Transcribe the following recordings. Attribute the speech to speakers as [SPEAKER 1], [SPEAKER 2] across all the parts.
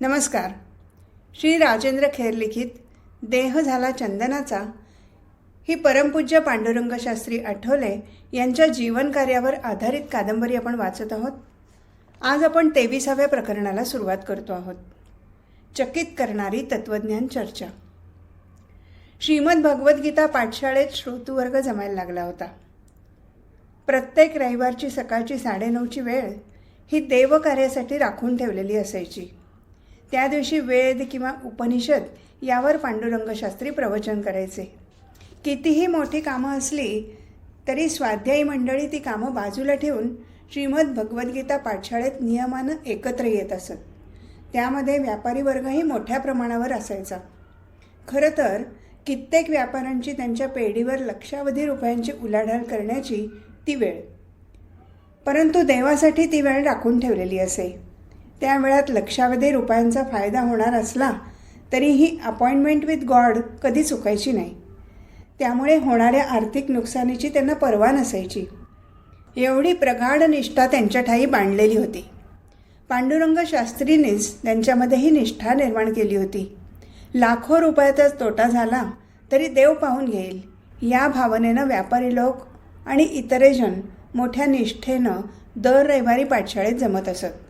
[SPEAKER 1] नमस्कार. श्री राजेंद्र खेर लिखित देह झाला चंदनाचा ही परमपूज्य पांडुरंगशास्त्री आठवले यांच्या जीवनकार्यावर आधारित कादंबरी आपण वाचत आहोत. आज आपण तेविसाव्या प्रकरणाला सुरुवात करतो आहोत. चकित करणारी तत्वज्ञान चर्चा. श्रीमद भगवद्गीता पाठशाळेत श्रोतूवर्ग जमायला लागला होता. प्रत्येक रविवारची सकाळची साडेनऊची वेळ ही देवकार्यासाठी राखून ठेवलेली असायची. त्या दिवशी वेद किंवा उपनिषद यावर पांडुरंगशास्त्री प्रवचन करायचे. कितीही मोठी कामं असली तरी स्वाध्यायी मंडळी ती कामं बाजूला ठेवून श्रीमद भगवद्गीता पाठशाळेत नियमानं एकत्र येत असत. त्यामध्ये व्यापारी वर्गही मोठ्या प्रमाणावर असायचा. खरं तर कित्येक व्यापाऱ्यांची त्यांच्या पेढीवर लक्षावधी रुपयांची उलाढाल करण्याची ती वेळ. परंतु देवासाठी ती वेळ राखून ठेवलेली असे. त्या वेळात लक्षावधी रुपयांचा फायदा होणार असला तरीही अपॉइंटमेंट विथ गॉड कधी चुकायची नाही. त्यामुळे होणाऱ्या आर्थिक नुकसानीची त्यांना पर्वा नसायची. एवढी प्रगाढ निष्ठा त्यांच्या ठाई बांधलेली होती. पांडुरंग शास्त्रीनेच त्यांच्यामध्ये ही निष्ठा निर्माण केली होती. लाखो रुपयाचाच तोटा झाला तरी देव पाहून घेईल. या भावनेनं व्यापारी लोक आणि इतरेजण मोठ्या निष्ठेनं दर रविवारी पाठशाळेत जमत असत.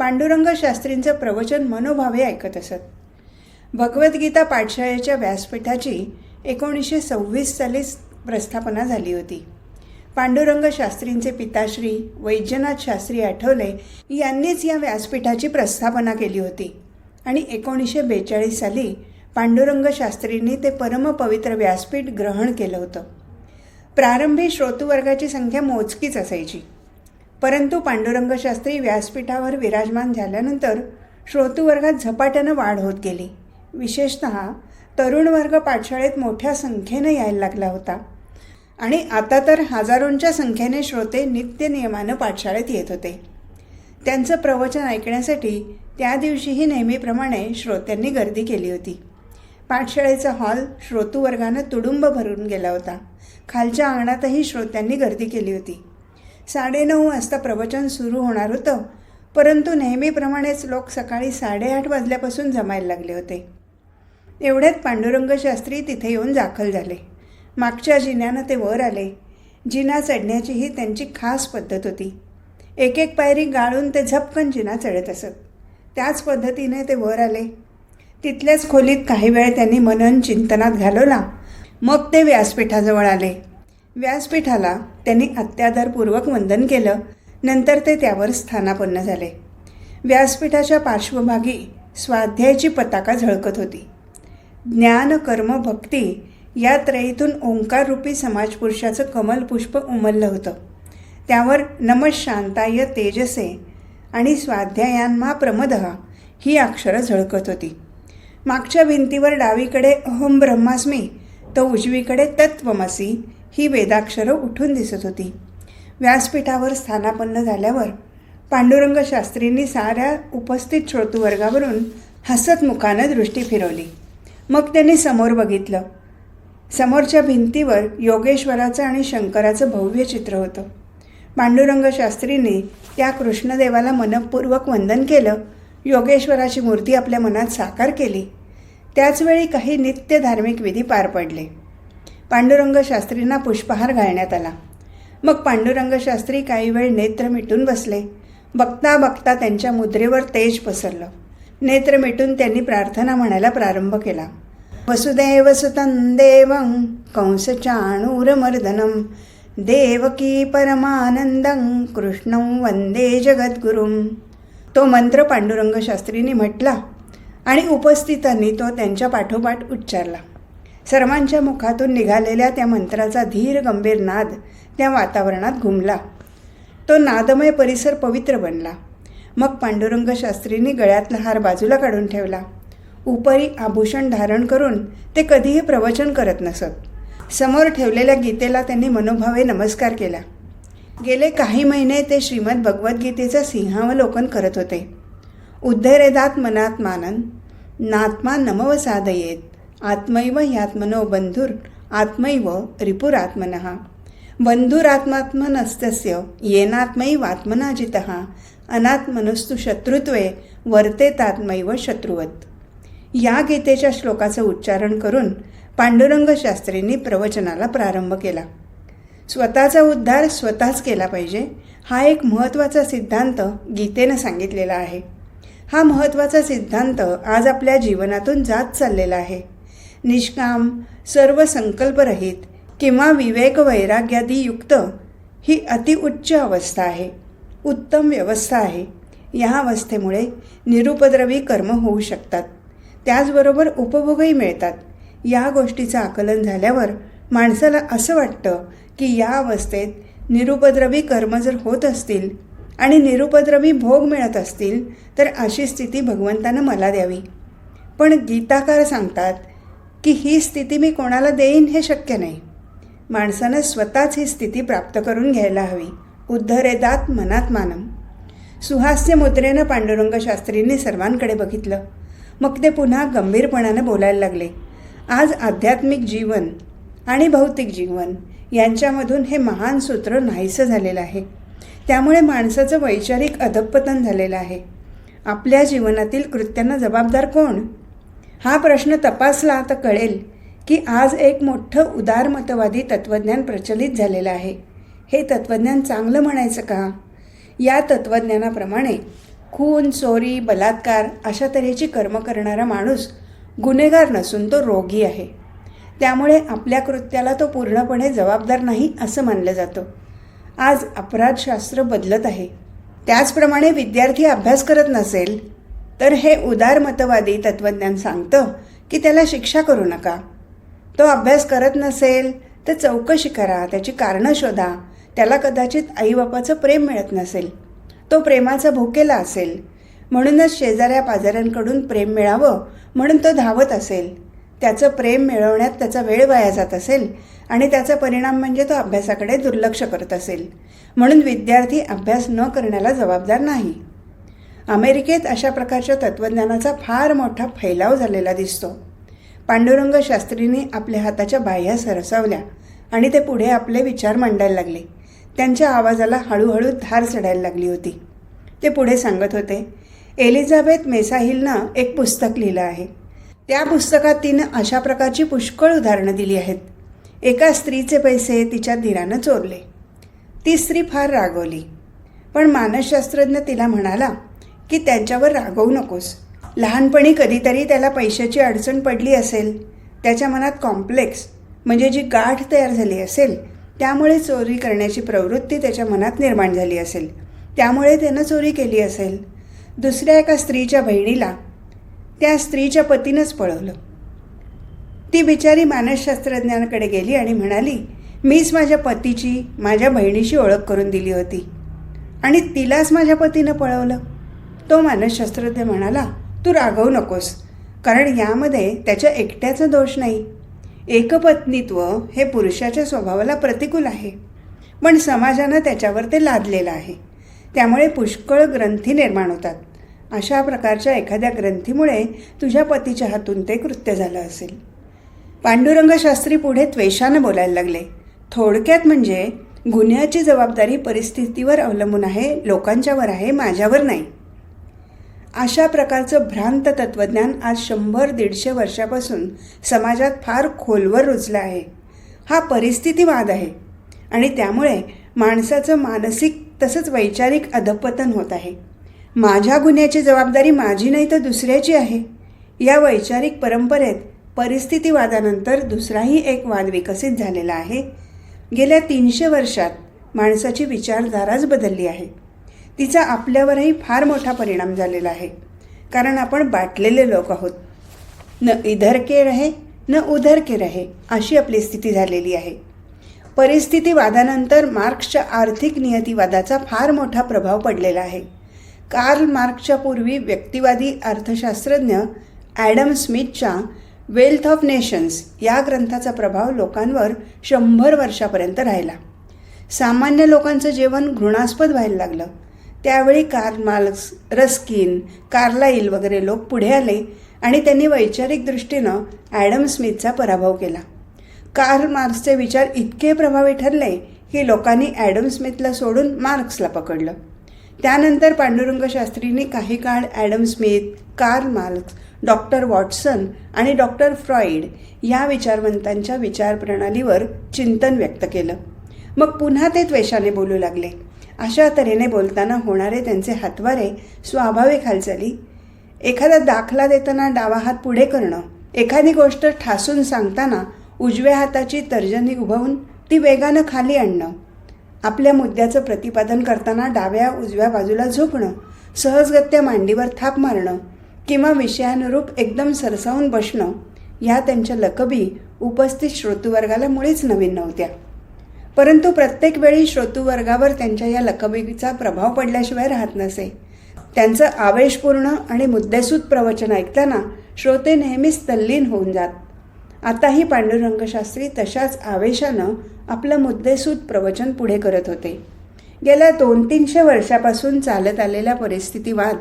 [SPEAKER 1] पांडुरंग शास्त्रींचं प्रवचन मनोभावे ऐकत असत. भगवद्गीता पाठशाळेच्या व्यासपीठाची एकोणीसशे सव्वीस साली प्रस्थापना झाली होती. पांडुरंग शास्त्रींचे पिताश्री वैद्यनाथ शास्त्री आठवले यांनीच या व्यासपीठाची प्रस्थापना केली होती आणि एकोणीसशे बेचाळीस साली पांडुरंग शास्त्रींनी ते परमपवित्र व्यासपीठ ग्रहण केलं होतं. प्रारंभी श्रोतुवर्गाची संख्या मोजकीच असायची. परंतु पांडुरंग शास्त्री व्यासपीठावर विराजमान झाल्यानंतर श्रोतुवर्गात झपाट्यानं वाढ होत गेली. विशेषत तरुण वर्ग पाठशाळेत मोठ्या संख्येनं यायला लागला होता. आणि आता तर हजारोंच्या संख्येने श्रोते नित्य नियमानं पाठशाळेत येत होते. त्यांचं प्रवचन ऐकण्यासाठी त्या दिवशीही नेहमीप्रमाणे श्रोत्यांनी गर्दी केली होती. पाठशाळेचा हॉल श्रोतुवर्गानं तुडुंब भरून गेला होता. खालच्या अंगणातही श्रोत्यांनी गर्दी केली होती. साडेनऊ वाजता प्रवचन सुरू होणार होतं. परंतु नेहमीप्रमाणेच लोक सकाळी साडेआठ वाजल्यापासून जमायला लागले होते. एवढ्यात पांडुरंग शास्त्री तिथे येऊन दाखल झाले. मागच्या जिन्यानं ते वर आले. जिना चढण्याची ही त्यांची खास पद्धत होती. एक एक पायरी गाळून ते झपकन जिना चढत असत. त्याच पद्धतीने ते वर आले. तिथल्याच खोलीत काही वेळ त्यांनी मनन चिंतनात घालवला. मग ते व्यासपीठाजवळ आले. व्यासपीठाला त्यांनी अत्यादरपूर्वक वंदन केलं. नंतर ते त्यावर स्थानापन्न झाले. व्यासपीठाच्या पार्श्वभागी स्वाध्यायाची पताका झळकत होती. ज्ञान कर्म भक्ती या त्रयीतून ओंकाररूपी समाजपुरुषाचं कमलपुष्प उमललं होतं. त्यावर नमः शांताय तेजसे आणि स्वाध्यायांमा प्रमदः ही अक्षरं झळकत होती. मागच्या भिंतीवर डावीकडे अहम ब्रह्मास्मी तर उजवीकडे तत्वमसी ही वेदाक्षरं उठून दिसत होती. व्यासपीठावर स्थानापन्न झाल्यावर पांडुरंग शास्त्रींनी साऱ्या उपस्थित श्रोतुवर्गावरून हसत मुखानं दृष्टी फिरवली. मग त्यांनी समोर बघितलं. समोरच्या भिंतीवर योगेश्वराचं आणि शंकराचं भव्य चित्र होतं. पांडुरंग शास्त्रींनी त्या कृष्णदेवाला मनपूर्वक वंदन केलं. योगेश्वराची मूर्ती आपल्या मनात साकार केली. त्याचवेळी काही नित्य धार्मिक विधी पार पडले. पांडुरंग शास्त्रींना पुष्पहार घालण्यात आला. मग पांडुरंग शास्त्री काही वेळ नेत्र मिटून बसले. बघता बघता त्यांच्या मुद्रेवर तेज पसरलं. नेत्र मिटून त्यांनी प्रार्थना म्हणायला प्रारंभ केला. वसुदेव सुतं कंस चाणूरमर्दनम देवकी परमानंदं कृष्णं वंदे जगद्गुरुं तो मंत्र पांडुरंग शास्त्रींनी म्हटला आणि उपस्थितांनी तो त्यांच्या पाठोपाठ उच्चारला. सर्वांच्या मुखातून निघालेल्या त्या मंत्राचा धीर गंभीर नाद त्या वातावरणात घुमला. तो नादमय परिसर पवित्र बनला. मग पांडुरंग शास्त्रींनी गळ्यातला हार बाजूला काढून ठेवला. उपरी आभूषण धारण करून ते कधीही प्रवचन करत नसत. समोर ठेवलेल्या गीतेला त्यांनी मनोभावे नमस्कार केला. गेले काही महिने ते श्रीमद भगवद्गीतेचं सिंहावलोकन करत होते. उद्धरेदात मनात मानन नात्मा नमव साधयेत आत्मैव ह्यात्मनो बंधुर आत्मैव रिपुरात्मन। बंधुरात्मात्मनस्तस्य येनात्मैवात्मना जितः अनात्मनस्तु शत्रुत्वे वर्तेतात्मैव शत्रुवत। या गीतेच्या श्लोकाचं उच्चारण करून पांडुरंग शास्त्रींनी प्रवचनाला प्रारंभ केला. स्वतःचा उद्धार स्वतःच केला पाहिजे हा एक महत्त्वाचा सिद्धांत गीतेनं सांगितलेला आहे. हा महत्त्वाचा सिद्धांत आज आपल्या जीवनातून जात चाललेला आहे. निष्काम सर्व संकल्परहित किंवा विवेक वैराग्यादी युक्त ही अतिउच्च अवस्था आहे उत्तम व्यवस्था आहे. या अवस्थेमुळे निरुपद्रवी कर्म होऊ शकतात. त्याचबरोबर उपभोगही मिळतात. या गोष्टीचं आकलन झाल्यावर माणसाला असं वाटतं की या अवस्थेत निरुपद्रवी कर्म जर होत असतील आणि निरुपद्रवी भोग मिळत असतील तर अशी स्थिती भगवंतानं मला द्यावी. पण गीताकार सांगतात की ही स्थिती मी कोणाला देईन हे शक्य नाही. माणसानं स्वतःच ही स्थिती प्राप्त करून घ्यायला हवी. उद्धरेदात मनात मानम. सुहास्य मुद्रेनं पांडुरंग शास्त्रींनी सर्वांकडे बघितलं. मग ते पुन्हा गंभीरपणानं बोलायला लागले. आज आध्यात्मिक जीवन आणि भौतिक जीवन यांच्यामधून हे महान सूत्र नाहीसं झालेलं आहे. त्यामुळे माणसाचं वैचारिक अधपतन झालेलं आहे. आपल्या जीवनातील कृत्यांना जबाबदार कोण? हा प्रश्न तपासला तर कळेल की आज एक मोठं उदारमतवादी तत्त्वज्ञान प्रचलित झालेलं आहे. हे तत्त्वज्ञान चांगलं म्हणायचं का? या तत्त्वज्ञानाप्रमाणे खून चोरी बलात्कार अशा तऱ्हेची कर्म करणारा माणूस गुन्हेगार नसून तो रोगी आहे. त्यामुळे आपल्या कृत्याला तो पूर्णपणे जबाबदार नाही असं मानलं जातं. आज अपराधशास्त्र बदलत आहे. त्याचप्रमाणे विद्यार्थी अभ्यास करत नसेल तर हे उदारमतवादी तत्त्वज्ञान सांगतं की त्याला शिक्षा करू नका. तो अभ्यास करत नसेल तर चौकशी करा त्याची कारणं शोधा. त्याला कदाचित आईबापाचं प्रेम मिळत नसेल. तो प्रेमाचा भुकेला असेल. म्हणूनच शेजाऱ्या पाजाऱ्यांकडून प्रेम मिळावं म्हणून तो धावत असेल. त्याचं प्रेम मिळवण्यात त्याचा वेळ वाया जात असेल आणि त्याचा परिणाम म्हणजे तो अभ्यासाकडे दुर्लक्ष करत असेल. म्हणून विद्यार्थी अभ्यास न करण्याला जबाबदार नाही. अमेरिकेत अशा प्रकारच्या तत्त्वज्ञानाचा फार मोठा फैलाव झालेला दिसतो. पांडुरंग शास्त्रींनी आपल्या हाताच्या बाह्या सरसावल्या आणि ते पुढे आपले विचार मांडायला लागले. त्यांच्या आवाजाला हळूहळू धार चढायला लागली होती. ते पुढे सांगत होते एलिझाबेथ मेसाहिलनं एक पुस्तक लिहिलं आहे. त्या पुस्तकात तिनं अशा प्रकारची पुष्कळ उदाहरणं दिली आहेत. एका स्त्रीचे पैसे तिच्या धीरानं चोरले. ती स्त्री फार रागवली. पण मानसशास्त्रज्ञ तिला म्हणाला की त्यांच्यावर रागवू नकोस. लहानपणी कधीतरी त्याला पैशाची अडचण पडली असेल. त्याच्या मनात कॉम्प्लेक्स म्हणजे जी गाठ तयार झाली असेल त्यामुळे चोरी करण्याची प्रवृत्ती त्याच्या मनात निर्माण झाली असेल. त्यामुळे त्यानं चोरी केली असेल. दुसऱ्या एका स्त्रीच्या बहिणीला त्या स्त्रीच्या पतीनंच पळवलं. ती बिचारी मानसशास्त्रज्ञांकडे गेली आणि म्हणाली मीच माझ्या पतीची माझ्या बहिणीशी ओळख करून दिली होती. आणि तिलाच माझ्या पतीनं पळवलं. तो मानसशास्त्रज्ञ म्हणाला तू रागवू नकोस कारण यामध्ये त्याच्या एकट्याचा दोष नाही. एकपत्नीत्व हे पुरुषाच्या स्वभावाला प्रतिकूल आहे पण समाजानं त्याच्यावर ते लादलेलं आहे. त्यामुळे पुष्कळ ग्रंथी निर्माण होतात. अशा प्रकारच्या एखाद्या ग्रंथीमुळे तुझ्या पतीच्या हातून ते कृत्य झालं असेल. पांडुरंग शास्त्री पुढे त्वेषानं बोलायला लागले. थोडक्यात म्हणजे गुन्ह्याची जबाबदारी परिस्थितीवर अवलंबून आहे लोकांच्यावर आहे माझ्यावर नाही. अशा प्रकारचं भ्रांत तत्त्वज्ञान आज शंभर दीडशे वर्षापासून समाजात फार खोलवर रुजलं आहे. हा परिस्थितीवाद आहे. आणि त्यामुळे माणसाचं मानसिक तसंच वैचारिक अधपतन होत आहे. माझ्या गुन्ह्याची जबाबदारी माझी नाही तर दुसऱ्याची आहे. या वैचारिक परंपरेत परिस्थितीवादानंतर दुसराही एक वाद विकसित झालेला आहे. गेल्या तीनशे वर्षात माणसाची विचारधाराच बदलली आहे. तिचा आपल्यावरही फार मोठा परिणाम झालेला आहे. कारण आपण बाटलेले लोक आहोत. न इधर के रहे न उधर के रहे अशी आपली स्थिती झालेली आहे. परिस्थितीवादानंतर मार्क्सच्या आर्थिक नियतीवादाचा फार मोठा प्रभाव पडलेला आहे. कार्ल मार्क्सच्या पूर्वी व्यक्तिवादी अर्थशास्त्रज्ञ ॲडम स्मिथच्या वेल्थ ऑफ नेशन्स या ग्रंथाचा प्रभाव लोकांवर शंभर वर्षापर्यंत राहिला. सामान्य लोकांचं जेवण घृणास्पद व्हायला लागलं. त्यावेळी कार्ल मार्क्स रस्किन कार्लाईल वगैरे लोक पुढे आले आणि त्यांनी वैचारिक दृष्टीनं ॲडम स्मिथचा पराभव केला. कार्ल मार्क्सचे विचार इतके प्रभावी ठरले की लोकांनी ॲडम स्मिथला सोडून मार्क्सला पकडलं. त्यानंतर पांडुरंग शास्त्रींनी काही काळ Adam Smith Karl Marx doctor Watson आणि डॉक्टर फ्रॉइड या विचारवंतांच्या विचारप्रणालीवर चिंतन व्यक्त केलं. मग पुन्हा ते त्वेषाने बोलू लागले. अशा तऱ्हेने बोलताना होणारे त्यांचे हातवारे स्वाभाविक हालचाली. एखादा दाखला देताना डावा हात पुढे करणं एखादी गोष्ट ठासून सांगताना उजव्या हाताची तर्जनी उभवून ती वेगानं खाली आणणं आपल्या मुद्द्याचं प्रतिपादन करताना डाव्या उजव्या बाजूला झोपणं सहजगत्या मांडीवर थाप मारणं किंवा विषयानुरूप एकदम सरसावून बसणं या त्यांच्या लकबी उपस्थित श्रोतूवर्गाला मुळीच नवीन नव्हत्या. परंतु प्रत्येक वेळी श्रोतूवर्गावर त्यांच्या या लकबीचा प्रभाव पडल्याशिवाय राहत नसे. त्यांचं आवेशपूर्ण आणि मुद्देसूद प्रवचन ऐकताना श्रोते नेहमीच तल्लीन होऊन जात. आताही पांडुरंगशास्त्री तशाच आवेशानं आपलं मुद्देसूद प्रवचन पुढे करत होते. गेल्या दोन तीनशे वर्षापासून चालत आलेला परिस्थितीवाद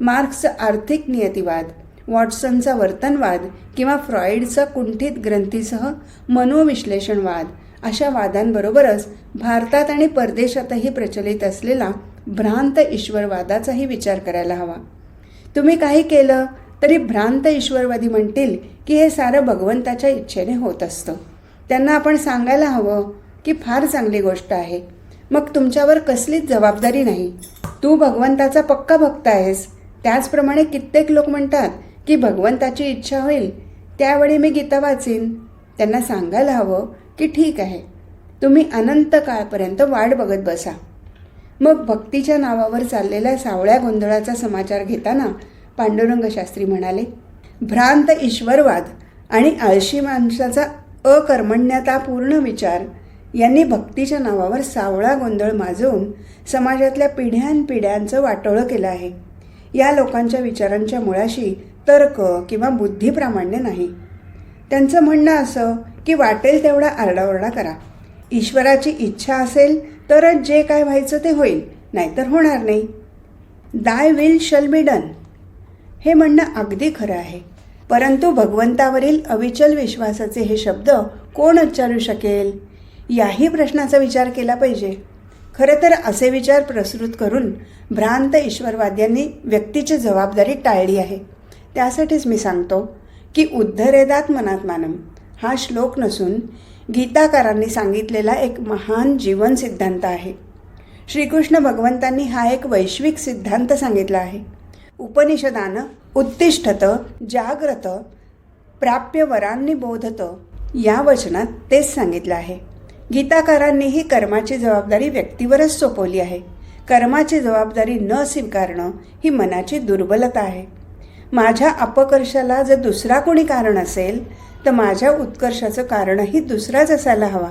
[SPEAKER 1] मार्क्सचा आर्थिक नियतिवाद वॉटसनचा वर्तनवाद किंवा फ्रॉईडचा कुंठित ग्रंथीसह मनोविश्लेषणवाद अशा वादांबरोबरच भारतात आणि परदेशातही प्रचलित असलेला भ्रांत ईश्वरवादाचाही विचार करायला हवा. तुम्ही काही केलं तरी भ्रांत ईश्वरवादी म्हणतील की हे सारं भगवंताच्या इच्छेने होत असतं. त्यांना आपण सांगायला हवं की फार चांगली गोष्ट आहे. मग तुमच्यावर कसलीच जबाबदारी नाही. तू भगवंताचा पक्का भक्त आहेस. त्याचप्रमाणे कित्येक लोक म्हणतात की भगवंताची इच्छा होईल. त्यावेळी मी गीता वाचीन. त्यांना सांगायला हवं की ठीक आहे. तुम्ही अनंत काळपर्यंत वाट बघत बसा. मग भक्तीच्या नावावर चाललेल्या सावळ्या गोंधळाचा समाचार घेताना पांडुरंग शास्त्री म्हणाले भ्रांत ईश्वरवाद आणि आळशी माणसाचा अकर्मण्यतापूर्ण विचार यांनी भक्तीच्या नावावर सावळा गोंधळ माजवून समाजातल्या पिढ्यानपिढ्यांचं वाटोळं केलं आहे. या लोकांच्या विचारांच्या मुळाशी तर्क किंवा बुद्धिप्रामाण्य नाही. त्यांचं म्हणणं असं की वाटेल तेवढा आरडाओरडा करा. ईश्वराची इच्छा असेल तरच जे काय व्हायचं ते होईल नाहीतर होणार नाही. दाय विल शल बी डन हे म्हणणं अगदी खरं आहे. परंतु भगवंतावरील अविचल विश्वासाचे हे शब्द कोण उच्चारू शकेल? याही प्रश्नाचा विचार केला पाहिजे. खरं तर असे विचार प्रसृत करून भ्रांत ईश्वरवाद्यांनी व्यक्तीची जबाबदारी टाळली आहे. त्यासाठीच मी सांगतो की उद्धरेदात मनात मानम हा श्लोक नसून गीताकारांनी सांगितलेला एक महान जीवन सिद्धांत आहे. श्रीकृष्ण भगवंतांनी हा एक वैश्विक सिद्धांत सांगितला आहे. उपनिषदानं उत्तिष्ठत जाग्रत प्राप्य वरांनी बोधत या वचनात तेच सांगितलं आहे. गीताकारांनीही कर्माची जबाबदारी व्यक्तीवरच सोपवली आहे. कर्माची जबाबदारी न स्वीकारणं ही मनाची दुर्बलता आहे. माझ्या अपकर्षाला जर दुसरा कोणी कारण असेल तर माझ्या उत्कर्षाचं कारणही दुसराच असायला हवा.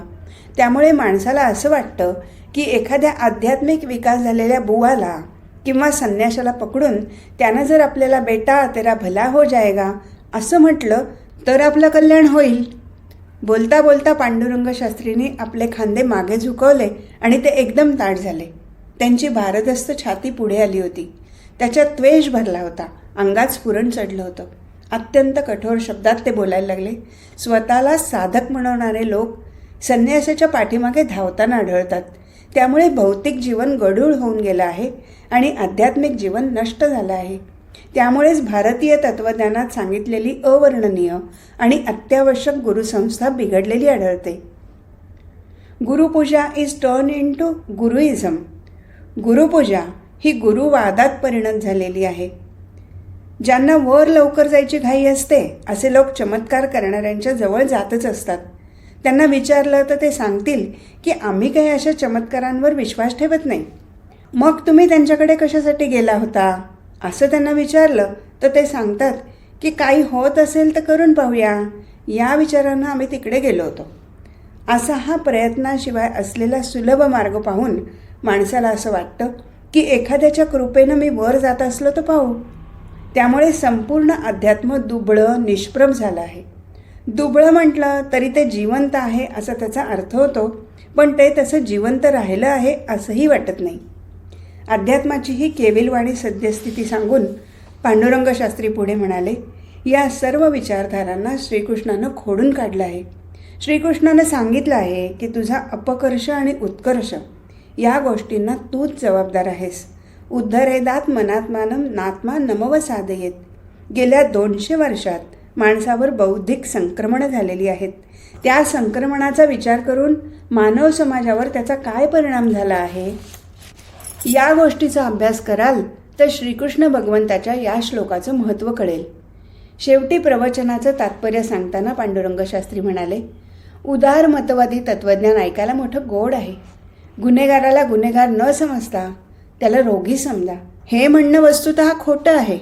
[SPEAKER 1] त्यामुळे माणसाला असं वाटतं की एखाद्या आध्यात्मिक विकास झालेल्या बुवाला किंवा संन्याशाला पकडून त्यानं जर आपल्याला बेटा तेरा भला हो जाएगा असं म्हटलं तर आपलं कल्याण होईल. बोलता बोलता पांडुरंग शास्त्रींनी आपले खांदे मागे झुकवले आणि ते एकदम ताट झाले. त्यांची भारदस्त छाती पुढे आली होती. त्याच्यात त्वेष भरला होता. अंगात स्फुरण चढलं होतं. अत्यंत कठोर शब्दात ते बोलायला लागले. स्वतःला साधक म्हणवणारे लोक संन्यासाच्या पाठीमागे धावताना आढळतात. त्यामुळे भौतिक जीवन गढूळ होऊन गेलं आहे आणि आध्यात्मिक जीवन नष्ट झालं आहे. त्यामुळेच भारतीय तत्त्वज्ञानात सांगितलेली अवर्णनीय आणि अत्यावश्यक गुरुसंस्था बिघडलेली आढळते. गुरुपूजा is turn in to guruism. गुरुपूजा ही गुरुवादात परिणत झालेली आहे. ज्यांना वर लवकर जायची घाई असते असे लोक चमत्कार करणाऱ्यांच्या जवळ जातच असतात. त्यांना विचारलं तर ते सांगतील की आम्ही काही अशा चमत्कारांवर विश्वास ठेवत नाही. मग तुम्ही त्यांच्याकडे कशासाठी गेला होता? असं त्यांना विचारलं तर ते सांगतात की काही होत असेल तर करून पाहूया. या विचारानं आम्ही तिकडे गेलो होतो. असा हा प्रयत्नाशिवाय असलेला सुलभ मार्ग पाहून माणसाला असं वाटतं की एखाद्याच्या कृपेनं मी वर जात असलो तर पाहू. त्यामुळे संपूर्ण अध्यात्म दुबळं निष्प्रभ झालं आहे. दुबळं म्हटलं तरी ते जिवंत आहे असा त्याचा अर्थ होतो पण ते तसं जिवंत राहिलं आहे असंही वाटत नाही. अध्यात्माची ही केविलवाणी सद्यस्थिती सांगून पांडुरंग शास्त्री पुढे म्हणाले या सर्व विचारधारांना श्रीकृष्णानं खोडून काढलं आहे. श्रीकृष्णानं सांगितलं आहे की तुझा अपकर्ष आणि उत्कर्ष या गोष्टींना तूच जबाबदार आहेस. उद्धरेदात मनात्मानं नात्मा नमव साधयेत. गेल्या दोनशे वर्षात माणसावर बौद्धिक संक्रमणं झालेली आहेत. त्या संक्रमणाचा विचार करून मानव समाजावर त्याचा काय परिणाम झाला आहे? या गोष्टीचा अभ्यास कराल तर श्रीकृष्ण भगवंताच्या या श्लोकाचं महत्त्व कळेल. शेवटी प्रवचनाचं तात्पर्य सांगताना पांडुरंगशास्त्री म्हणाले उदार मतवादी तत्त्वज्ञान ऐकायला मोठं गोड आहे. गुन्हेगाराला गुन्हेगार न समजता त्याला रोगी समजा. हे म्हणणं वस्तुतः खोटं आहे.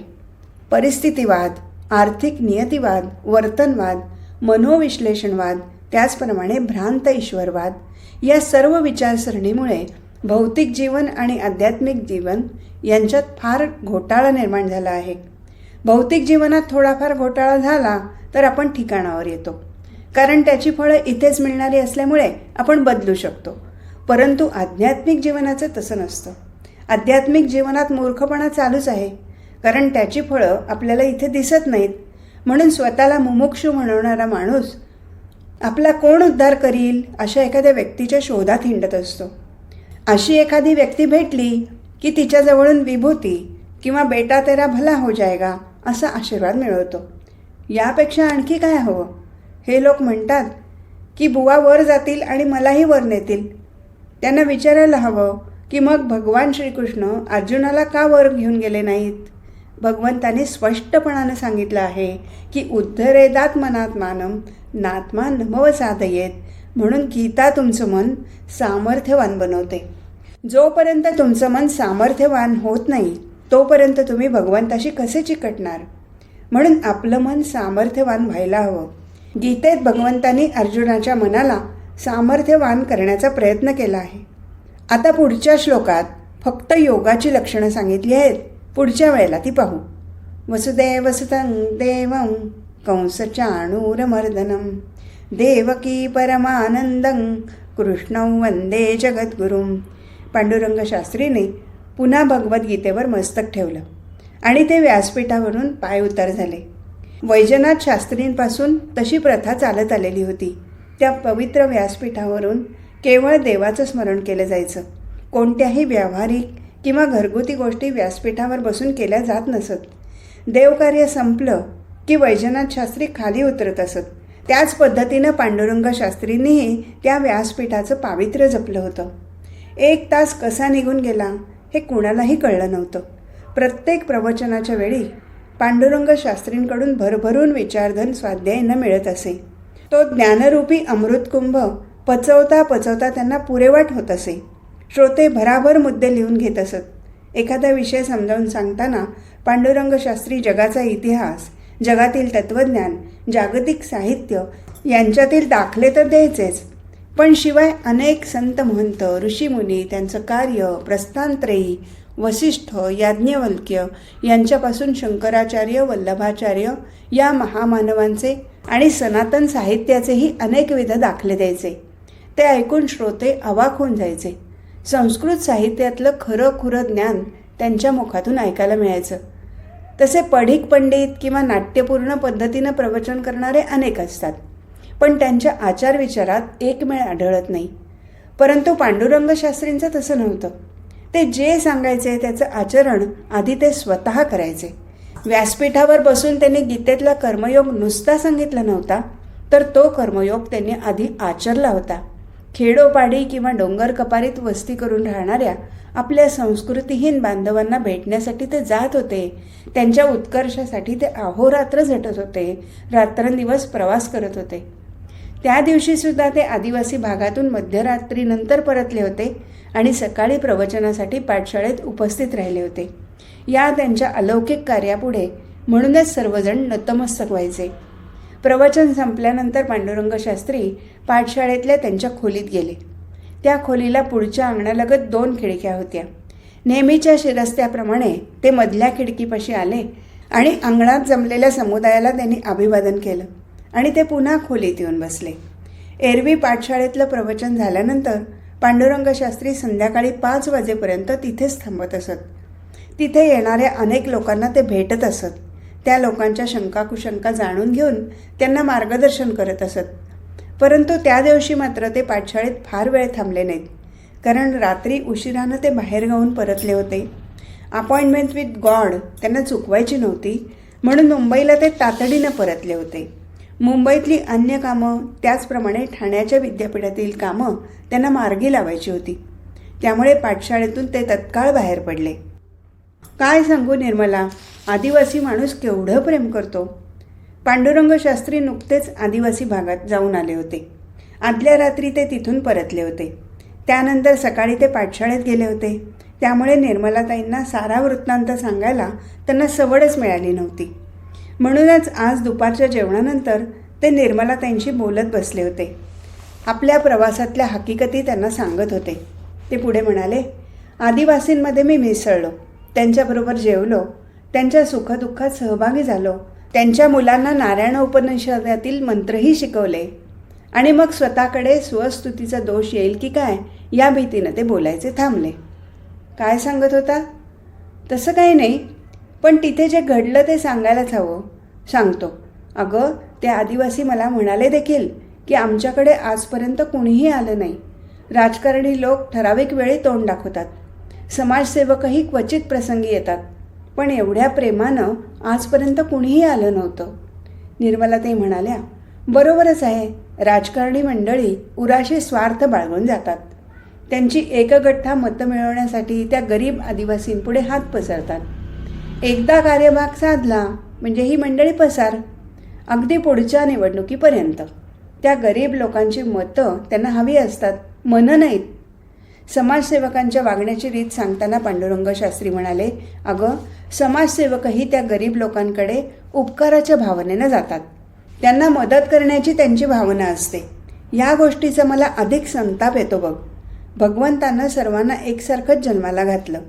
[SPEAKER 1] परिस्थितीवाद आर्थिक नियतीवाद वर्तनवाद मनोविश्लेषणवाद त्याचप्रमाणे भ्रांत ईश्वरवाद या सर्व विचारसरणीमुळे भौतिक जीवन आणि आध्यात्मिक जीवन यांच्यात फार घोटाळा निर्माण झाला आहे. भौतिक जीवनात थोडाफार घोटाळा झाला तर आपण ठिकाणावर येतो. कारण त्याची फळं इथेच मिळणारी असल्यामुळे आपण बदलू शकतो. परंतु आध्यात्मिक जीवनाचं तसं नसतं. आध्यात्मिक जीवनात मूर्खपणा चालूच आहे. कारण त्याची फळं आपल्याला इथे दिसत नाहीत. म्हणून स्वतःला मुमुक्षू म्हणवणारा माणूस आपला कोण उद्धार करील अशा एखाद्या व्यक्तीच्या शोधात हिंडत असतो. अशी एखादी व्यक्ती भेटली की तिच्याजवळून विभूती किंवा बेटा तेरा भला हो जायगा असा आशीर्वाद मिळवतो. यापेक्षा आणखी काय हवं? हे लोक म्हणतात की बुवा वर जातील आणि मलाही वर नेतील. त्यांना विचारायला हवं की मग भगवान श्रीकृष्ण अर्जुनाला का वर घेऊन गेले नाहीत? भगवंताने स्पष्टपणानं सांगितलं आहे की उद्धरेदात मनात मानम नात्मा नमव साधयेत. म्हणून गीता तुमचं मन सामर्थ्यवान बनवते. जोपर्यंत तुमचं मन सामर्थ्यवान होत नाही तोपर्यंत तुम्ही भगवंताशी कसे चिकटणार? म्हणून आपलं मन सामर्थ्यवान व्हायला हवं. गीतेत भगवंतांनी अर्जुनाच्या मनाला सामर्थ्यवान करण्याचा प्रयत्न केला आहे. आता पुढच्या श्लोकात फक्त योगाची लक्षणं सांगितली आहेत. पुढच्या वेळेला ती पाहू. वसुदेव सुतं देवं कंसचाणूरमर्दनं. देवकी परमानंदं कृष्ण वंदे जगद्गुरुं. पांडुरंग शास्त्रीने पुन्हा भगवद्गीतेवर मस्तक ठेवलं. आणि ते व्यासपीठावरून पाय उतार झाले. वैजनाथ शास्त्रींपासून तशी प्रथा चालत आलेली होती. त्या पवित्र व्यासपीठावरून केवळ देवाचं स्मरण केलं जायचं. कोणत्याही व्यावहारिक किंवा घरगुती गोष्टी व्यासपीठावर बसून केल्या जात नसत. देवकार्य संपलं की वैजनाथ शास्त्री खाली उतरत असत. त्याच पद्धतीनं पांडुरंग शास्त्रींनीही त्या व्यासपीठाचं पावित्र्य जपलं होतं. एक तास कसा निघून गेला हे कुणालाही कळलं नव्हतं. प्रत्येक प्रवचनाच्या वेळी पांडुरंग शास्त्रींकडून भरभरून विचारधन स्वाध्यायनं मिळत असे. तो ज्ञानरूपी अमृतकुंभ पचवता पचवता त्यांना पुरेवाट होत असे. श्रोते भराभर मुद्दे लिहून घेत असत. एखादा विषय समजावून सांगताना पांडुरंग शास्त्री जगाचा इतिहास जगातील तत्त्वज्ञान जागतिक साहित्य यांच्यातील दाखले तर द्यायचेच. पण शिवाय अनेक संत महंत ऋषीमुनी त्यांचं कार्य प्रस्थानत्रयी वसिष्ठ याज्ञवल्क्य यांच्यापासून शंकराचार्य वल्लभाचार्य या महामानवांचे आणि सनातन साहित्याचेही अनेकविध दाखले द्यायचे. ते ऐकून श्रोते अवाक होऊन जायचे. संस्कृत साहित्यातलं खरं खुरं ज्ञान त्यांच्या मुखातून ऐकायला मिळायचं. तसे पढिक पंडित किंवा नाट्यपूर्ण पद्धतीनं प्रवचन करणारे अनेक असतात. पण त्यांच्या आचार विचारात एकमेळ आढळत नाही. परंतु पांडुरंग शास्त्रींचं तसं नव्हतं. ते जे सांगायचे त्याचं आचरण आधी ते स्वतः करायचे. व्यासपीठावर बसून त्यांनी गीतेतला कर्मयोग नुसता सांगितला नव्हता तर तो कर्मयोग त्यांनी आधी आचरला होता. खेडोपाडी किंवा डोंगर कपारीत वस्ती करून राहणाऱ्या आपल्या संस्कृतीहीन बांधवांना भेटण्यासाठी ते जात होते. त्यांच्या उत्कर्षासाठी ते अहोरात्र झटत होते. रात्रंदिवस प्रवास करत होते. त्या दिवशीसुद्धा ते आदिवासी भागातून मध्यरात्रीनंतर परतले होते आणि सकाळी प्रवचनासाठी पाठशाळेत उपस्थित राहिले होते. या त्यांच्या अलौकिक कार्यापुढे म्हणूनच सर्वजण नतमस्तक व्हायचे. प्रवचन संपल्यानंतर पांडुरंग शास्त्री पाठशाळेतल्या त्यांच्या खोलीत गेले. त्या खोलीला पुढच्या अंगणालगत दोन खिडक्या होत्या. नेहमीच्या शिरस्त्याप्रमाणे ते मधल्या खिडकीपाशी आले आणि अंगणात जमलेल्या समुदायाला त्यांनी अभिवादन केलं आणि ते पुन्हा खोलीत येऊन बसले. एरवी पाठशाळेतलं प्रवचन झाल्यानंतर पांडुरंग शास्त्री संध्याकाळी पाच वाजेपर्यंत तिथेच थांबत असत. तिथे येणाऱ्या अनेक लोकांना ते भेटत असत. त्या लोकांच्या शंका कुशंका जाणून घेऊन त्यांना मार्गदर्शन करत असत. परंतु त्या दिवशी मात्र ते पाठशाळेत फार वेळ थांबले नाहीत. कारण रात्री उशिरानं ते बाहेर गाऊन परतले होते. अपॉइंटमेंट विथ गॉड त्यांना चुकवायची नव्हती म्हणून मुंबईला ते तातडीनं परतले होते. मुंबईतली अन्य कामं त्याचप्रमाणे ठाण्याच्या विद्यापीठातील कामं त्यांना मार्गी लावायची होती. त्यामुळे पाठशाळेतून ते तत्काळ बाहेर पडले. काय सांगू निर्मला? आदिवासी माणूस केवढं प्रेम करतो? पांडुरंग शास्त्री नुकतेच आदिवासी भागात जाऊन आले होते. आदल्या रात्री ते तिथून परतले होते. त्यानंतर सकाळी ते पाठशाळेत गेले होते. त्यामुळे निर्मलाताईंना सारा वृत्तांत सांगायला त्यांना सवडच मिळाली नव्हती. म्हणूनच आज दुपारच्या जेवणानंतर ते निर्मलाताईंशी बोलत बसले होते. आपल्या प्रवासातल्या हकीकती त्यांना सांगत होते. ते पुढे म्हणाले आदिवासींमध्ये मी मिसळलो. त्यांच्याबरोबर जेवलो. त्यांच्या सुखदुःखात सहभागी झालो. त्यांच्या मुलांना नारायण उपनिषदातील मंत्रही शिकवले. आणि मग स्वतःकडे स्वस्तुतीचा दोष येईल की काय या भीतीनं ते बोलायचे थांबले. काय सांगत होता? तसं काही नाही पण तिथे जे घडलं ते सांगायलाच हवं. सांगतो. अगं ते आदिवासी मला म्हणाले देखील की आमच्याकडे आजपर्यंत कुणीही आलं नाही. राजकारणी लोक ठराविक वेळी तोंड दाखवतात. समाजसेवकही क्वचित प्रसंगी येतात. पण एवढ्या प्रेमानं आजपर्यंत कुणीही आलं नव्हतं. निर्मला ते म्हणाल्या बरोबरच आहे. राजकारणी मंडळी उराशी स्वार्थ बाळगून जातात. त्यांची एकगठ्ठा मतं मिळवण्यासाठी त्या गरीब आदिवासींपुढे हात पसरतात. एकदा कार्यभाग साधला म्हणजे ही मंडळी पसार. अगदी पुढच्या निवडणुकीपर्यंत. त्या गरीब लोकांची मतं त्यांना हवी असतात. मनं नाहीत. समाजसेवकांच्या वागण्याची रीत सांगताना पांडुरंग शास्त्री म्हणाले अगं समाजसेवकही त्या गरीब लोकांकडे उपकाराच्या भावनेनं जातात. त्यांना मदत करण्याची त्यांची भावना असते. या गोष्टीचा मला अधिक संताप येतो बघ. भगवंतानं सर्वांना एकसारखंच जन्माला घातलं.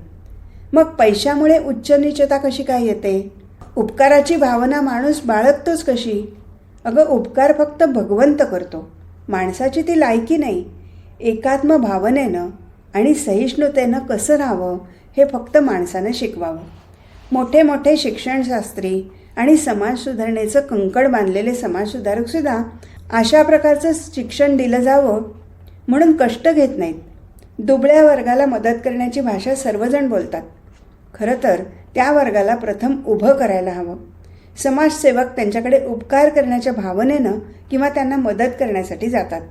[SPEAKER 1] मग पैशामुळे उच्च निचता कशी काय येते? उपकाराची भावना माणूस बाळगतोच कशी? अगं उपकार फक्त भगवंत करतो. माणसाची ती लायकी नाही. एकात्म भावनेनं. आणि सहिष्णुतेनं कसं राहावं हे फक्त माणसानं शिकवावं. मोठे मोठे शिक्षणशास्त्री आणि समाज सुधारणेचं कंकड बांधलेले समाजसुधारकसुद्धा अशा प्रकारचं शिक्षण दिलं जावं म्हणून कष्ट घेत नाहीत. दुबळ्या वर्गाला मदत करण्याची भाषा सर्वजण बोलतात. खरं तर त्या वर्गाला प्रथम उभं करायला हवं. समाजसेवक त्यांच्याकडे उपकार करण्याच्या भावनेनं किंवा त्यांना मदत करण्यासाठी जातात.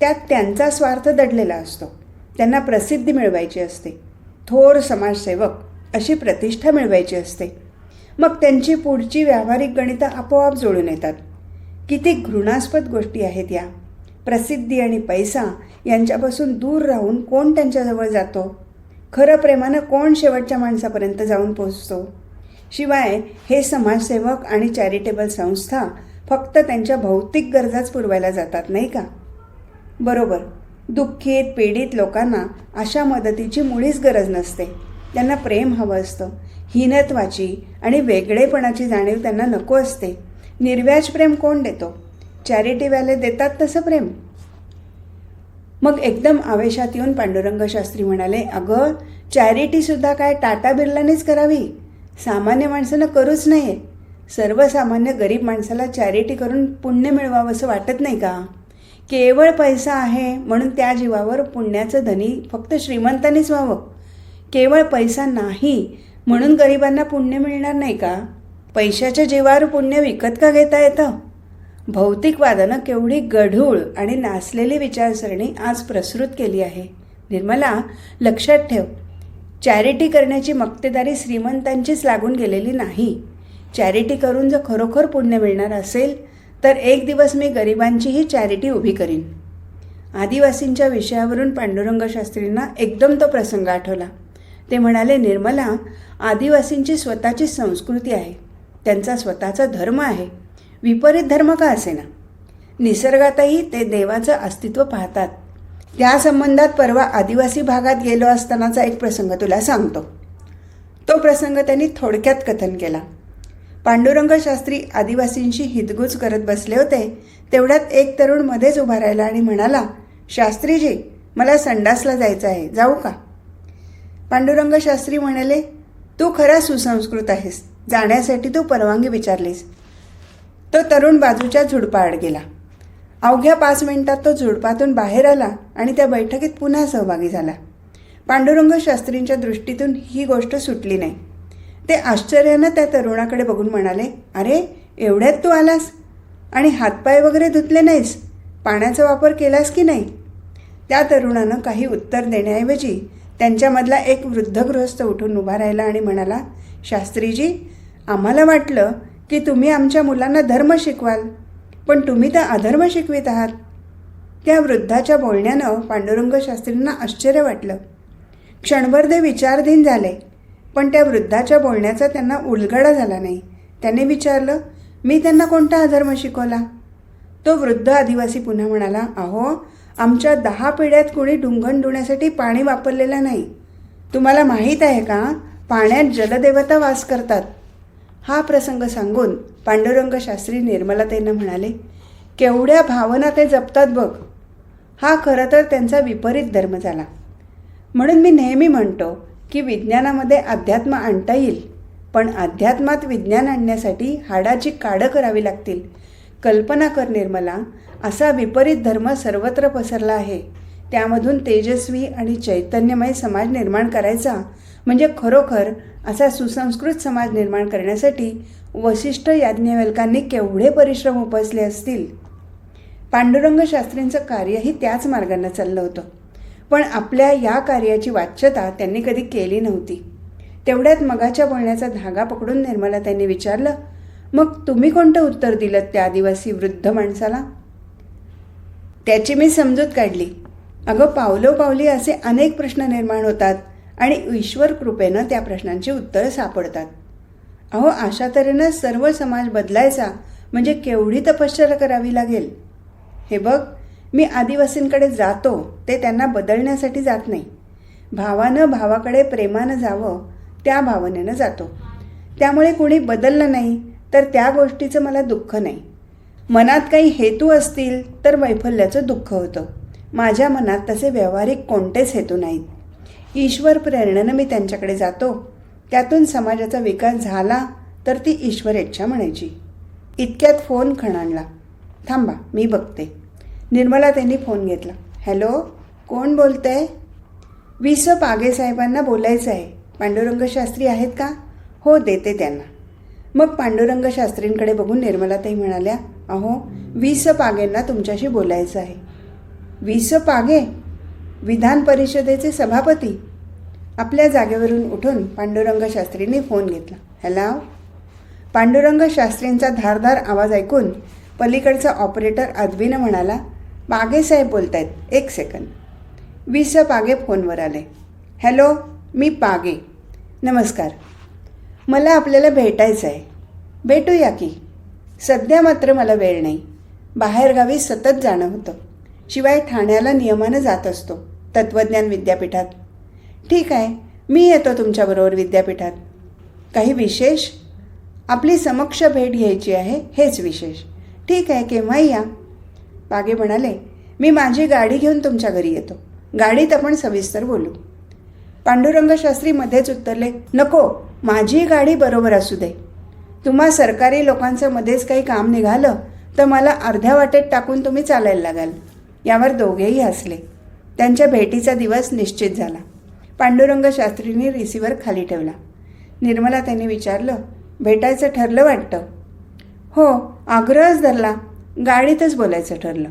[SPEAKER 1] त्यात त्यांचा स्वार्थ दडलेला असतो. त्यांना प्रसिद्धी मिळवायची असते. थोर समाजसेवक अशी प्रतिष्ठा मिळवायची असते. मग त्यांची पुढची व्यावहारिक गणितं आपोआप जुळून येतात. किती घृणास्पद गोष्टी आहेत या. प्रसिद्धी आणि पैसा यांच्यापासून दूर राहून कोण त्यांच्याजवळ जातो? खरं प्रेमानं कोण शेवटच्या माणसापर्यंत जाऊन पोहोचतो? शिवाय हे समाजसेवक आणि चॅरिटेबल संस्था फक्त त्यांच्या भौतिक गरजाच पुरवायला जातात नाही का? बरोबर. दुःखीत पीडित लोकांना अशा मदतीची मुळीच गरज नसते. त्यांना प्रेम हवं असतं. हीनत्वाची आणि वेगळेपणाची जाणीव त्यांना नको असते. निर्व्याज प्रेम कोण देतो? चॅरिटीवाले देतात तसं प्रेम? मग एकदम आवेशात येऊन पांडुरंग शास्त्री म्हणाले अगं चॅरिटीसुद्धा काय टाटा बिर्लानेच करावी? सामान्य माणसानं करूच नाही सर्वसामान्य गरीब माणसाला चॅरिटी करून पुण्य मिळवावं असं वाटत नाही का? केवळ पैसा आहे म्हणून त्या जीवावर पुण्याचं धनी फक्त श्रीमंतांनीच व्हावं. केवळ पैसा नाही म्हणून गरिबांना पुण्य मिळणार नाही का? पैशाच्या जीवावर पुण्य विकत का घेता येतं? भौतिकवादानं केवढी गढूळ आणि नासलेली विचारसरणी आज प्रसृत केली आहे. निर्मला लक्षात ठेव. चॅरिटी करण्याची मक्तेदारी श्रीमंतांचीच लागून गेलेली नाही. चॅरिटी करून जर खरोखर पुण्य मिळणार असेल तर एक दिवस मी गरिबांचीही चॅरिटी उभी करीन. आदिवासींच्या विषयावरून पांडुरंग शास्त्रींना एकदम तो प्रसंग आठवला. ते म्हणाले निर्मला आदिवासींची स्वतःची संस्कृती आहे. त्यांचा स्वतःचा धर्म आहे. विपरीत धर्म का असेना? निसर्गातही ते देवाचं अस्तित्व पाहतात. त्या संबंधात परवा आदिवासी भागात गेलो असतानाचा एक प्रसंग तुला सांगतो. तो प्रसंग त्यांनी थोडक्यात कथन केला. पांडुरंग शास्त्री आदिवासींशी हितगुज करत बसले होते. तेवढ्यात एक तरुण मध्येच उभा राहिला आणि म्हणाला शास्त्रीजी मला संडासला जायचं आहे. जाऊ का? पांडुरंग शास्त्री म्हणाले तू खरा सुसंस्कृत आहेस. जाण्यासाठी तू परवानगी विचारलीस. तो तरुण बाजूच्या झुडपाआड गेला. अवघ्या पाच मिनिटात तो झुडपातून बाहेर आला आणि त्या बैठकीत पुन्हा सहभागी झाला. पांडुरंग शास्त्रींच्या दृष्टीतून ही गोष्ट सुटली नाही. ते आश्चर्यानं त्या तरुणाकडे बघून म्हणाले अरे एवढ्यात तू आलास? आणि हातपाय वगैरे धुतले नाहीस? पाण्याचा वापर केलास की नाही? त्या तरुणानं काही उत्तर देण्याऐवजी त्यांच्यामधला एक वृद्ध गृहस्थ उठून उभा राहिला आणि म्हणाला शास्त्रीजी आम्हाला वाटलं की तुम्ही आमच्या मुलांना धर्म शिकवाल पण तुम्ही तर अधर्म शिकवित आहात. त्या वृद्धाच्या बोलण्यानं पांडुरंग शास्त्रींना आश्चर्य वाटलं. क्षणभर ते विचारधीन झाले. पण त्या वृद्धाच्या बोलण्याचा त्यांना उलगडा झाला नाही. त्याने विचारलं मी त्यांना कोणता अधर्म शिकवला? तो वृद्ध आदिवासी पुन्हा म्हणाला अहो आमच्या दहा पिढ्यात कोणी ढुंगण धुण्यासाठी पाणी वापरलेलं नाही. तुम्हाला माहीत आहे का? पाण्यात जलदेवता वास करतात. हा प्रसंग सांगून पांडुरंग शास्त्री निर्मलाताईंना म्हणाले केवढ्या भावना ते जपतात बघ. हा खरं तर त्यांचा विपरीत धर्म झाला. म्हणून मी नेहमी म्हणतो की विज्ञानामध्ये अध्यात्म आणता येईल. पण अध्यात्मात विज्ञान आणण्यासाठी हाडाची काडं करावी लागतील. कल्पना कर निर्मला असा विपरीत धर्म सर्वत्र पसरला आहे. त्यामधून तेजस्वी आणि चैतन्यमय समाज निर्माण करायचा म्हणजे खरोखर असा सुसंस्कृत समाज निर्माण करण्यासाठी वशिष्ठ याज्ञवल्कांनी केवढे परिश्रम उपसले असतील? पांडुरंग शास्त्रींचं कार्यही त्याच मार्गानं चाललं होतं. पण आपल्या या कार्याची वाच्यता त्यांनी कधी केली नव्हती. तेवढ्यात मगाच्या बोलण्याचा धागा पकडून निर्मला त्यांनी विचारलं मग तुम्ही कोणतं उत्तर दिलं त्या आदिवासी वृद्ध माणसाला? त्याची मी समजूत काढली. अगं पावलोपावली असे अनेक प्रश्न निर्माण होतात आणि ईश्वर कृपेनं त्या प्रश्नांची उत्तरं सापडतात. अहो अशा तऱ्हेनं सर्व समाज बदलायचा म्हणजे केवढी तपश्चर्या करावी लागेल? हे बघ मी आदिवासींकडे जातो ते त्यांना बदलण्यासाठी जात नाही. भावानं भावाकडे प्रेमानं जावं त्या भावनेनं जातो. त्यामुळे कोणी बदललं नाही तर त्या गोष्टीचं मला दुःख नाही. मनात काही हेतू असतील तर वैफल्याचं दुःख होतं. माझ्या मनात तसे व्यावहारिक कोणतेच हेतू नाहीत. ईश्वर प्रेरणेनं मी त्यांच्याकडे जातो. त्यातून समाजाचा विकास झाला तर ती ईश्वर इच्छा म्हणायची. इतक्यात फोन खणाणला. थांबा मी बघते. निर्मला त्यांनी फोन घेतला. हॅलो कोण बोलतंय? विस पागे साहेबांना बोलायचं आहे पांडुरंग शास्त्री आहेत का? हो देते त्यांना. मग पांडुरंग शास्त्रींकडे बघून निर्मलाताई म्हणाल्या अहो विस पागेंना तुमच्याशी बोलायचं आहे. विस पागे? विधान परिषदेचे सभापती? आपल्या जागेवरून उठून पांडुरंग शास्त्रींनी फोन घेतला. हॅलो. पांडुरंग शास्त्रींचा धारधार आवाज ऐकून पलीकडचा ऑपरेटर अद्वीनं म्हणाला पागेसाहेब बोलत आहेत एक सेकंद वीस पागे फोनवर आले. हॅलो मी पागे. नमस्कार. मला आपल्याला भेटायचं आहे. भेटूया की? सध्या मात्र मला वेळ नाही. बाहेरगावी सतत जाणं होतं. शिवाय ठाण्याला नियमानं जात असतो. तत्त्वज्ञान विद्यापीठात. ठीक आहे मी येतो तुमच्याबरोबर विद्यापीठात. काही विशेष? आपली समक्ष भेट घ्यायची आहे हेच विशेष. ठीक आहे केव्हाही या. पागे म्हणाले मी माझी गाडी घेऊन तुमच्या घरी येतो. गाडीत आपण सविस्तर बोलू. पांडुरंग शास्त्री मध्येच उत्तरले नको माझी गाडी बरोबर असू दे. तुम्हा सरकारी लोकांचं मध्येच काही काम निघालं तर मला अर्ध्या वाटेत टाकून तुम्ही चालायला लागाल. यावर दोघेही हसले. त्यांच्या भेटीचा दिवस निश्चित झाला. पांडुरंग शास्त्रींनी रिसिव्हर खाली ठेवला. निर्मला त्यांनी विचारलं भेटायचं ठरलं वाटतं? हो आग्रहच धरला. गाडीतच बोलायचं ठरलं.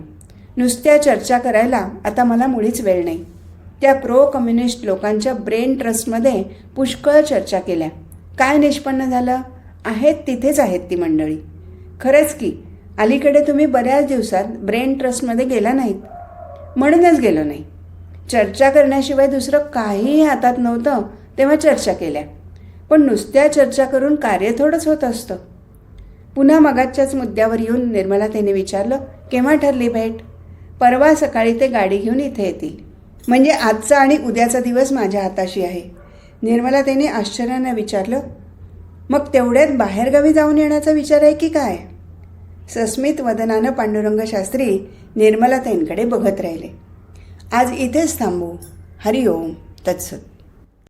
[SPEAKER 1] नुसत्या चर्चा करायला आता मला मुळीच वेळ नाही. त्या प्रो कम्युनिस्ट लोकांच्या ब्रेन ट्रस्टमध्ये पुष्कळ चर्चा केल्या. काय निष्पन्न झालं? आहेत तिथेच आहेत ती मंडळी. खरंच की अलीकडे तुम्ही बऱ्याच दिवसात ब्रेन ट्रस्टमध्ये गेला नाहीत. म्हणूनच गेलो नाही. चर्चा करण्याशिवाय दुसरं काहीही हातात नव्हतं तेव्हा चर्चा केल्या. पण नुसत्या चर्चा करून कार्य थोडंच होत असतं. पुन्हा मगाच्याच मुद्द्यावर येऊन निर्मला त्याने विचारलं केव्हा ठरली भेट? परवा सकाळी ते गाडी घेऊन इथे येतील. म्हणजे आजचा आणि उद्याचा दिवस माझ्या हाताशी आहे. निर्मला त्याने आश्चर्यानं विचारलं मग तेवढ्यात बाहेरगावी जाऊन येण्याचा विचार आहे की काय? सस्मित वदनानं पांडुरंग शास्त्री निर्मलाताईंकडे बघत राहिले. आज इथेच थांबू. हरिओम. तत्सत.